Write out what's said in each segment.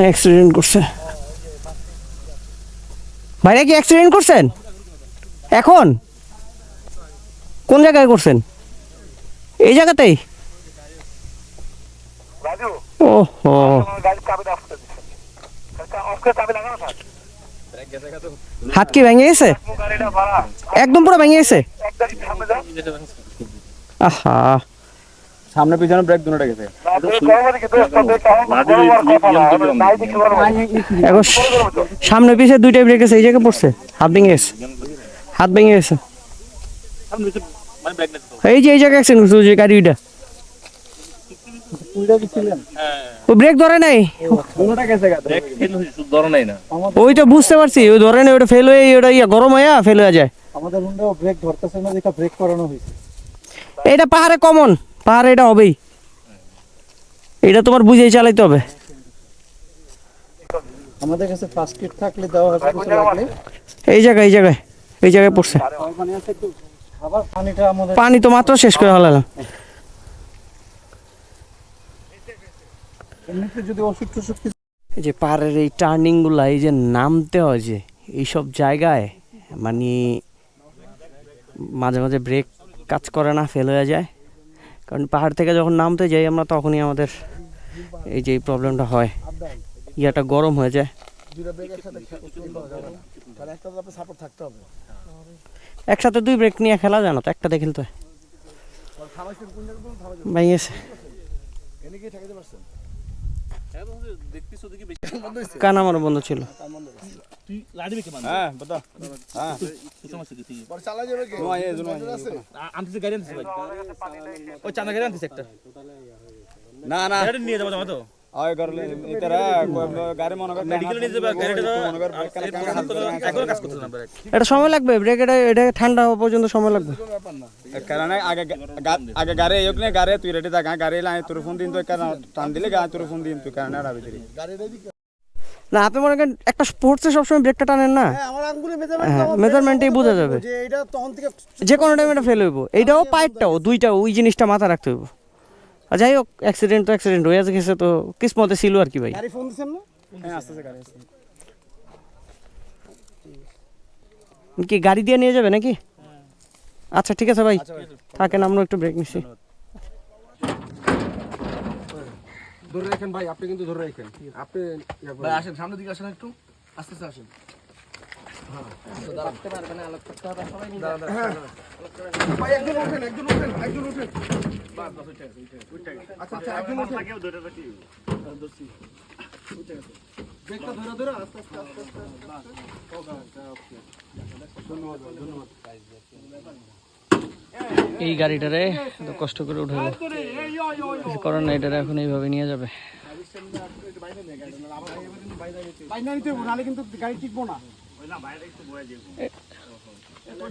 Accident করছে। ভাইরা কি অ্যাক্সিডেন্ট করছেন? এখন? কোন জায়গায় করছেন? এই জায়গাতেই? ও হো স্যার হাত কি ভেঙে গেছে? একদম পুরো ভেঙে গেছে? আহা। সামনে পিছনে ব্রেক দুটো গেছে। এখন সামনে পিছে দুইটাই ব্রেক আছে এই জায়গায় পড়ছে হাত ভেঙে গেছে। হাত ভেঙে গেছে। এই যে এই জায়গায় অ্যাক্সিডেন্ট করছে যে গাড়িটা ও ব্রেক ধরে নাই? দুটোটা গেছে গাতে ধরো নাই না। ওই তো বুঝতে পারছি ওই ধরে নাই ওটা ফেল হয়ে ওটা ইয়া গরম হয়ে ফেল হয়ে যায়। আমাদের ব্রেক ধরতেছে না ব্রেক করানো হয়েছে। এটা পাহাড়ে কমন পাহাড়ে এটা হবেই। এটা তোমার বুঝেই চালাইতে হবে। আমাদের কাছে ফার্স্ট কিট থাকলে দেওয়া হবে কিছু লাগলে। এই জায়গায় এই জায়গায় এই জায়গায় পড়ছে। পানি আবার পানিটা আমাদের পানি তো মাত্র শেষ করে হলাম এমনিতে যদি ওষুধ টষুধ কিছু এই যে পাহাড়ের এই টার্নিংগুলা এই যে নামতে হয় যে এইসব জায়গায় মানে মাঝে মাঝে ব্রেক কাজ করে না ফেল হয়ে যায়। কারণ পাহাড় থেকে যখন নামতে যাই আমরা তখনই আমাদের এই যে প্রবলেমটা হয়। ইয়াটা গরম হয়ে যায়। একসাথে একটা তো দুই ব্রেক নিয়ে খেলা জানো তো এনে কি ঠেকাতে পারছেন কান আমার বন্ধ ছিল। হ্যাঁ বতা হ্যাঁ পরে চালা যাবে কি নোয়া এই জন্য আনতেছে গাড়ি আনতেছে ভাই। ওই চাঁদা গাড়ি আনতেছে একটা। না না। গাড়ি নিয়ে যাব তো। আয় করলে ইতারা গাড়ি মনে কর মেডিকেলে নিয়ে যাবে গাড়িটা মনে কর ব্রেক কানে কানে হাত ধরে এখন কাজ করতেছে না ব্রেক এটা সময় লাগবে ব্রেক এটা এটা ঠান্ডা হওয়া পর্যন্ত সময় লাগবে। কারণ আগে গাড়ি ne গাড়ি তুই রেডি থাক গাড়ি লাই তোর ফোন দিন তুই টান দিলে গা তোর ফোন দিন তুই কারণ আর ভিতরে না আপনি মনে করেন একটা স্পোর্টসে সবসময় ব্রেকটা টানেন না? আমার হ্যাঁ মেজারমেন্টেই বোঝা যাবে। যে এটা তখন থেকে যে কোনো টাইমে এটা ফেল হইব। এইটাও পাইপটাও দুইটা ওই জিনিসটা মাথা রাখতে হইব। আর যাই হোক অ্যাক্সিডেন্ট তো অ্যাক্সিডেন্ট হয়ে গেছে তো কিসমতে ছিল আর কি ভাই। ফোন দিছেন না? হ্যাঁ আস্তে আস্তে কি গাড়ি দিয়ে নিয়ে যাবে নাকি? আচ্ছা ঠিক আছে ভাই। থাকেন আমরা একটু ব্রেক নিচ্ছি। ধরে রাখেন ভাই আপনি কিন্তু ধরে রাখেন। আপনি ভাই আসেন সামনের দিকে আসেন একটু। আস্তে আস্তে আসেন। ভাই একজন ওঠেন একজন ওঠেন একজন ওঠেন একজন ওঠেন ব্রেকটা ধরে ধরে আস্তে আস্তে আস্তে আস্তে এই গাড়িটারে কষ্ট করে উঠালো কিছু করার এখন এইভাবে নিয়ে যাবে।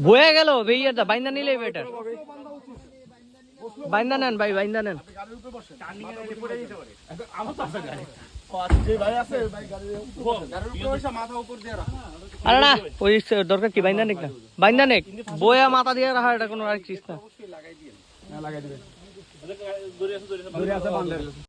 বয়ে গেল বেইয়াটা বাইন্দা নিলেই বেটার বাইন্দা নেন ভাই, বাইন্দা নেন। আরে না দরকার কি, বাইন্দা নেক বাইন্দা নেক। বয়া মাথা দিয়ে রাখা, এটা কোনো আর কিছু না। লাগাই দিবেন दूरी असं बांधलेलं